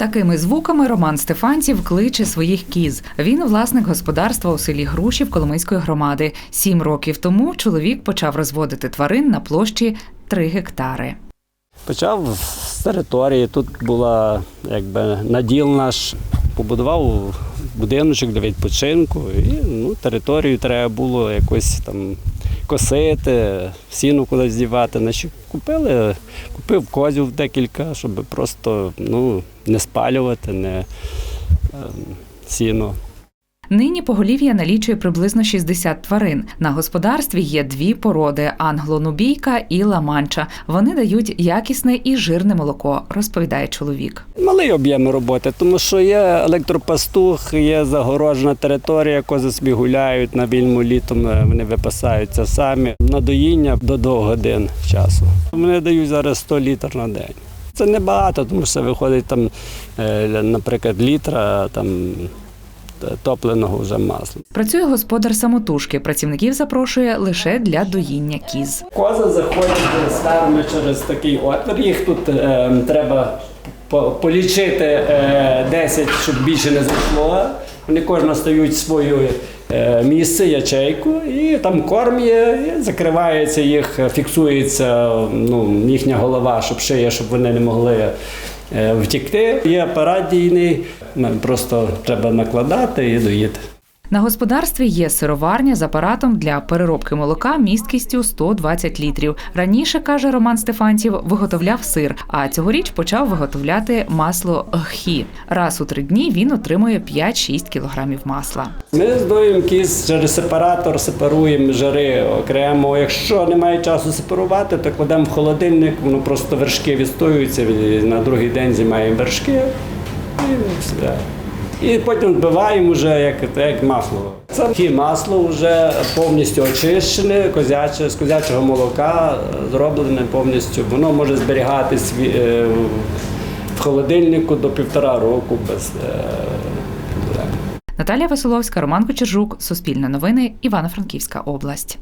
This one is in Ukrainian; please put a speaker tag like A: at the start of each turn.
A: такими звуками Роман Стефанців кличе своїх кіз. Він власник господарства у селі Грушів Коломийської громади. Сім років тому чоловік почав розводити тварин на площі 3 гектари.
B: Почав з території. Тут була якби наділ наш, побудував будиночок для відпочинку. І ну, територію треба було якось там косити, сіну кудись дівати. Наші купили, купив козів декілька, щоб просто ну, не спалювати, не ем, сіно.
A: Нині поголів'я налічує приблизно 60 тварин. На господарстві є дві породи англонубійка і ламанча. Вони дають якісне і жирне молоко, розповідає чоловік.
B: Малий об'єм роботи, тому що є електропастух, є загорожена територія, кози собі гуляють на вільному літом, вони випасаються самі. Надоїння до двох годин часу. Вони дають зараз 100 літр на день. Це небагато, тому що виходить там, е, наприклад, літра там топленого вже масла.
A: Працює господар самотужки. Працівників запрошує лише для доїння кіз.
B: Кози заходять з ферми через такий отвір. Їх тут е, треба полічити е, 10, щоб більше не зайшло. Вони кожна стають в своє е, місце, ячейку, і там корм є, і закривається їх, фіксується ну, їхня голова, щоб шия, щоб вони не могли е, втікти. Є апарат дійний, просто треба накладати і доїти.
A: На господарстві є сироварня з апаратом для переробки молока місткістю 120 літрів. Раніше каже Роман Стефанців, виготовляв сир, а цьогоріч почав виготовляти масло гхі. Раз у три дні він отримує 5-6 кілограмів масла.
B: Ми здоїмо кіз через сепаратор, сепаруємо жири окремо. Якщо немає часу сепарувати, то кладемо в холодильник, воно просто вершки відстоюються, на другий день знімаємо вершки і все. І потім вбиваємо вже як, як масло. Це масло вже повністю очищене, козяче, з козячого молока е, зроблене повністю. Воно може зберігатись в- е, холодильнику до півтора року без е, проблем.
A: Наталія Веселовська, Роман Кочержук, Суспільне новини, Івано-Франківська область.